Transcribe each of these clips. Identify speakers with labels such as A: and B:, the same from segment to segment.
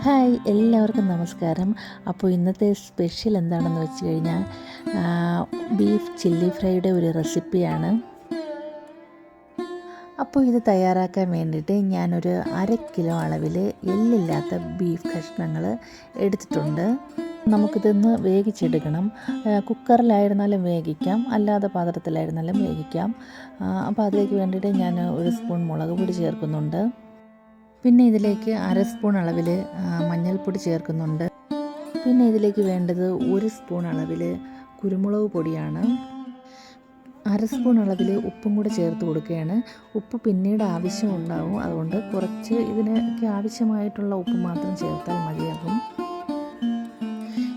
A: Hi എല്ലാവർക്കും നമസ്കാരം. അപ്പോൾ ഇന്നത്തെ സ്പെഷ്യൽ എന്താണെന്ന് വെച്ച് കഴിഞ്ഞാൽ ബീഫ് ചില്ലി ഫ്രൈയുടെ ഒരു റെസിപ്പിയാണ്. അപ്പോൾ ഇത് തയ്യാറാക്കാൻ വേണ്ടിയിട്ട് ഞാനൊരു അര കിലോ അളവിൽ എല്ലില്ലാത്ത ബീഫ് കഷ്ണങ്ങൾ എടുത്തിട്ടുണ്ട്. നമുക്കിതൊന്ന് വേവിച്ചെടുക്കണം. കുക്കറിലായിരുന്നാലും വേവിക്കാം. അല്ലാതെ പാത്രത്തിലായിരുന്നാലും വേവിക്കാം. അപ്പോൾ അതിലേക്ക് വേണ്ടിയിട്ട് ഞാൻ ഒരു സ്പൂൺ മുളക് പൊടി ചേർക്കുന്നുണ്ട്. പിന്നെ ഇതിലേക്ക് അര സ്പൂൺ അളവിൽ മഞ്ഞൾപ്പൊടി ചേർക്കുന്നുണ്ട്. പിന്നെ ഇതിലേക്ക് വേണ്ടത് ഒരു സ്പൂൺ അളവിൽ കുരുമുളക് പൊടിയാണ്. അര സ്പൂൺ അളവിൽ ഉപ്പും കൂടെ ചേർത്ത് കൊടുക്കുകയാണ്. ഉപ്പ് പിന്നീട് ആവശ്യം ഉണ്ടാവും അതുകൊണ്ട് കുറച്ച് ഇതിനൊക്കെ ആവശ്യമായിട്ടുള്ള ഉപ്പ് മാത്രം ചേർത്താൽ മതിയാകും.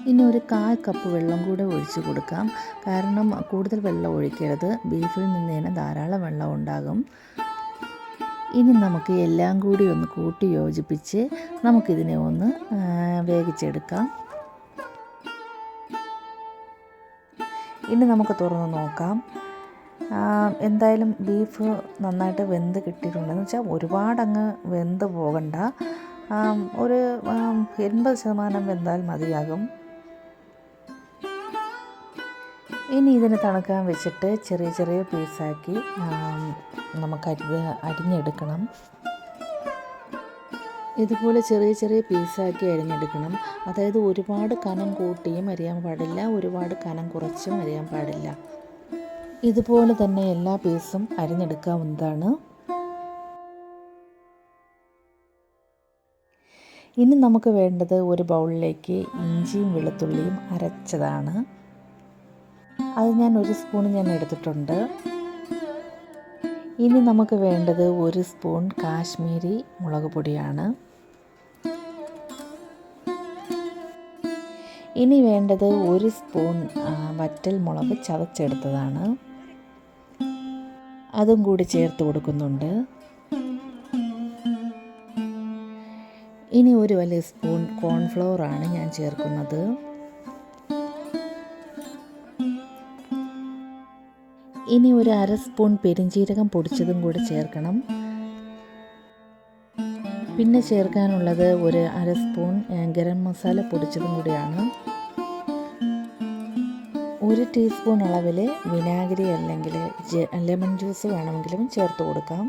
A: ഇനി ഒരു കാൽ കപ്പ് വെള്ളം കൂടെ ഒഴിച്ച് കൊടുക്കാം. കാരണം കൂടുതൽ വെള്ളം ഒഴിക്കരുത്. ബീഫിൽ നിന്ന് തന്നെ ധാരാളം വെള്ളം ഉണ്ടാകും. ഇനി നമുക്ക് എല്ലാം കൂടി ഒന്ന് കൂട്ടി യോജിപ്പിച്ച് നമുക്കിതിനെ ഒന്ന് വേവിച്ചെടുക്കാം. ഇനി നമുക്ക് തുറന്ന് നോക്കാം. എന്തായാലും ബീഫ് നന്നായിട്ട് വെന്ത് കിട്ടിയിട്ടുണ്ടെന്ന് വെച്ചാൽ ഒരുപാടങ്ങ് വെന്ത് പോകണ്ട. ഒരു എൺപത് ശതമാനം വെന്താൽ മതിയാകും. ഇനി ഇതിന് തണുക്കാൻ വെച്ചിട്ട് ചെറിയ ചെറിയ പീസാക്കി നമുക്ക് അരി അരിഞ്ഞെടുക്കണം. ഇതുപോലെ ചെറിയ ചെറിയ പീസാക്കി അരിഞ്ഞെടുക്കണം. അതായത് ഒരുപാട് കനം കൂട്ടിയും അരിയാൻ പാടില്ല ഒരുപാട് കനം കുറച്ചും അരിയാൻ പാടില്ല. ഇതുപോലെ തന്നെ എല്ലാ പീസും അരിഞ്ഞെടുക്കാവുന്നതാണ്. ഇനി നമുക്ക് വേണ്ടത് ഒരു ബൗളിലേക്ക് ഇഞ്ചിയും വെളുത്തുള്ളിയും അരച്ചതാണ്. അത് ഞാൻ ഒരു സ്പൂൺ ഞാൻ എടുത്തിട്ടുണ്ട്. ഇനി നമുക്ക് വേണ്ടത് ഒരു സ്പൂൺ കാശ്മീരി മുളക് പൊടിയാണ്. ഇനി വേണ്ടത് ഒരു സ്പൂൺ വറ്റൽ മുളക് ചതച്ചെടുത്തതാണ്. അതും കൂടി ചേർത്ത് കൊടുക്കുന്നുണ്ട്. ഇനി ഒരു വലിയ സ്പൂൺ കോൺഫ്ലവർ ആണ് ഞാൻ ചേർക്കുന്നത്. ഇനി ഒരു അര സ്പൂൺ പെരിഞ്ജീരകം പൊടിച്ചതും കൂടി ചേർക്കണം. പിന്നെ ചേർക്കാനുള്ളത് ഒരു അര സ്പൂൺ ഗരം മസാല പൊടിച്ചതും കൂടിയാണ്. ഒരു ടീസ്പൂൺ അളവിൽ വിനാഗിരി അല്ലെങ്കിൽ ലെമൺ ജ്യൂസ് വേണമെങ്കിലും ചേർത്ത് കൊടുക്കാം.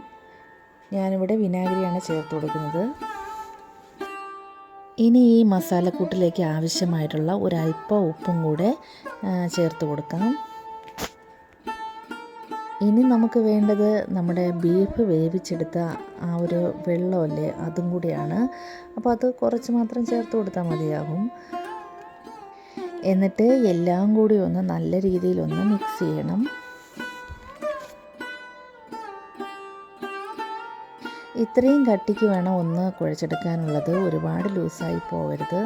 A: ഞാനിവിടെ വിനാഗിരിയാണ് ചേർത്ത് കൊടുക്കുന്നത്. ഇനി ഈ മസാലക്കൂട്ടിലേക്ക് ആവശ്യമായിട്ടുള്ള ഒരല്പം ഉപ്പും കൂടെ ചേർത്ത് കൊടുക്കാം. ഇനി നമുക്ക് വേണ്ടത് നമ്മുടെ ബീഫ് വേവിച്ചെടുത്ത ആ ഒരു വെള്ളമല്ലേ അതും കൂടിയാണ്. അപ്പോൾ അത് കുറച്ച് മാത്രം ചേർത്ത് കൊടുത്താൽ മതിയാകും. എന്നിട്ട് എല്ലാം കൂടി ഒന്ന് നല്ല രീതിയിലൊന്ന് മിക്സ് ചെയ്യണം. ഇത്രയും കട്ടിക്ക് വേണം ഒന്ന് കുഴച്ചെടുക്കാനുള്ളത്. ഒരുപാട് ലൂസായി പോകരുത്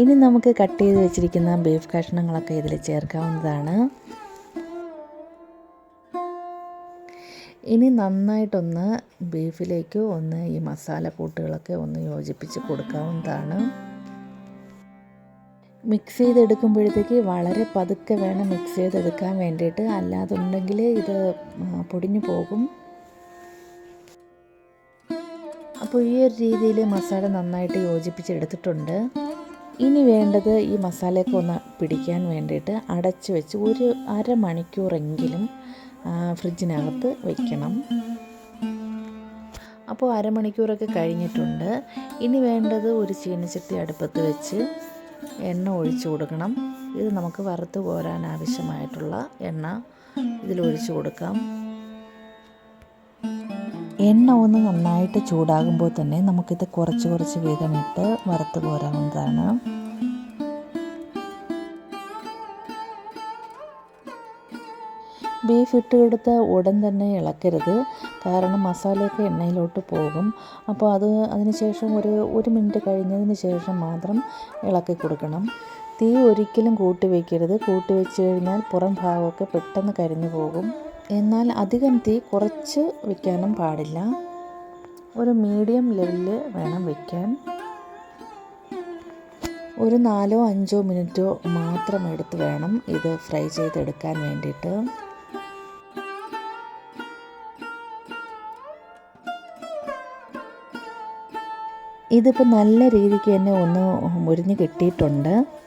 A: ഇനി നമുക്ക് കട്ട് ചെയ്ത് വെച്ചിരിക്കുന്ന ബീഫ് കഷ്ണങ്ങളൊക്കെ ഇതിൽ ചേർക്കാവുന്നതാണ്. ഇനി നന്നായിട്ടൊന്ന് ബീഫിലേക്ക് ഒന്ന് ഈ മസാല കൂട്ടുകളൊക്കെ ഒന്ന് യോജിപ്പിച്ച് കൊടുക്കാവുന്നതാണ്. മിക്സ് ചെയ്തെടുക്കുമ്പോഴത്തേക്ക് വളരെ പതുക്കെ വേണം മിക്സ് ചെയ്തെടുക്കാൻ വേണ്ടിയിട്ട്. അല്ലാതുണ്ടെങ്കിൽ ഇത് പൊടിഞ്ഞു പോകും. അപ്പോൾ ഈ ഒരു രീതിയിൽ മസാല നന്നായിട്ട് യോജിപ്പിച്ചെടുത്തിട്ടുണ്ട് ഇനി വേണ്ടത് ഈ മസാലയൊക്കെ ഒന്ന് പിടിക്കാൻ വേണ്ടിയിട്ട് അടച്ചു വെച്ച് ഒരു അരമണിക്കൂറെങ്കിലും ഫ്രിഡ്ജിനകത്ത് വയ്ക്കണം അപ്പോൾ അരമണിക്കൂറൊക്കെ കഴിഞ്ഞിട്ടുണ്ട്. ഇനി വേണ്ടത് ഒരു ചീനച്ചട്ടി അടുപ്പത്ത് വെച്ച് എണ്ണ ഒഴിച്ചു കൊടുക്കണം. ഇത് നമുക്ക് വറുത്ത് കോരാൻ ആവശ്യമായിട്ടുള്ള എണ്ണ ഇതിൽ ഒഴിച്ചു കൊടുക്കാം. എണ്ണ ഒന്ന് നന്നായിട്ട് ചൂടാകുമ്പോൾ തന്നെ നമുക്കിത് കുറച്ച് കുറച്ച് വീതം ഇട്ട് വറുത്ത് കോരാവുന്നതാണ് ബീഫ് ഇട്ട് കൊടുത്ത ഉടൻ തന്നെ ഇളക്കരുത്. കാരണം മസാലയൊക്കെ എണ്ണയിലോട്ട് പോകും. അപ്പോൾ അത് അതിന് ശേഷം ഒരു ഒരു മിനിറ്റ് കഴിഞ്ഞതിന് ശേഷം മാത്രം ഇളക്കി കൊടുക്കണം. തീ ഒരിക്കലും കൂട്ടി വയ്ക്കരുത് കൂട്ടി വെച്ച് കഴിഞ്ഞാൽ പുറം ഭാഗമൊക്കെ പെട്ടെന്ന് കരിഞ്ഞു പോകും. എന്നാൽ അധികം തീ കുറച്ച് വയ്ക്കാനും പാടില്ല. ഒരു മീഡിയം ലെവലിൽ വേണം വയ്ക്കാൻ. ഒരു നാലോ അഞ്ചോ മിനിറ്റോ മാത്രം എടുത്ത് വേണം ഇത് ഫ്രൈ ചെയ്തെടുക്കാൻ വേണ്ടിയിട്ട്. ഇതിപ്പോൾ നല്ല രീതിക്ക് തന്നെ ഒന്ന് മുരിഞ്ഞ് കിട്ടിയിട്ടുണ്ട്.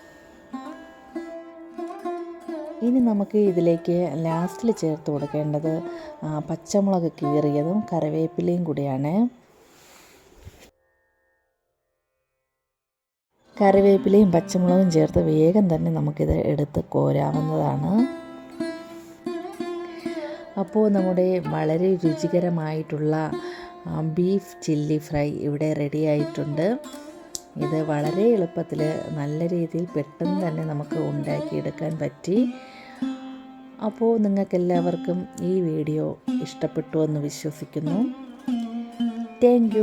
A: ഇനി നമുക്ക് ഇതിലേക്ക് ലാസ്റ്റിൽ ചേർത്ത് കൊടുക്കേണ്ടത് പച്ചമുളക് കീറിയതും കറിവേപ്പിലയും കൂടിയാണ്. കറിവേപ്പിലയും പച്ചമുളകും ചേർത്ത് വേഗം തന്നെ നമുക്കിത് എടുത്ത് കോരാവുന്നതാണ്. അപ്പോൾ നമ്മുടെ വളരെ രുചികരമായിട്ടുള്ള ബീഫ് ചില്ലി ഫ്രൈ ഇവിടെ റെഡി ആയിട്ടുണ്ട്. ഇത് വളരെ എളുപ്പത്തിൽ നല്ല രീതിയിൽ പെട്ടെന്ന് തന്നെ നമുക്ക് ഉണ്ടാക്കിയെടുക്കാൻ പറ്റി. അപ്പോൾ നിങ്ങൾക്കെല്ലാവർക്കും ഈ വീഡിയോ ഇഷ്ടപ്പെട്ടു എന്ന് വിശ്വസിക്കുന്നു. താങ്ക്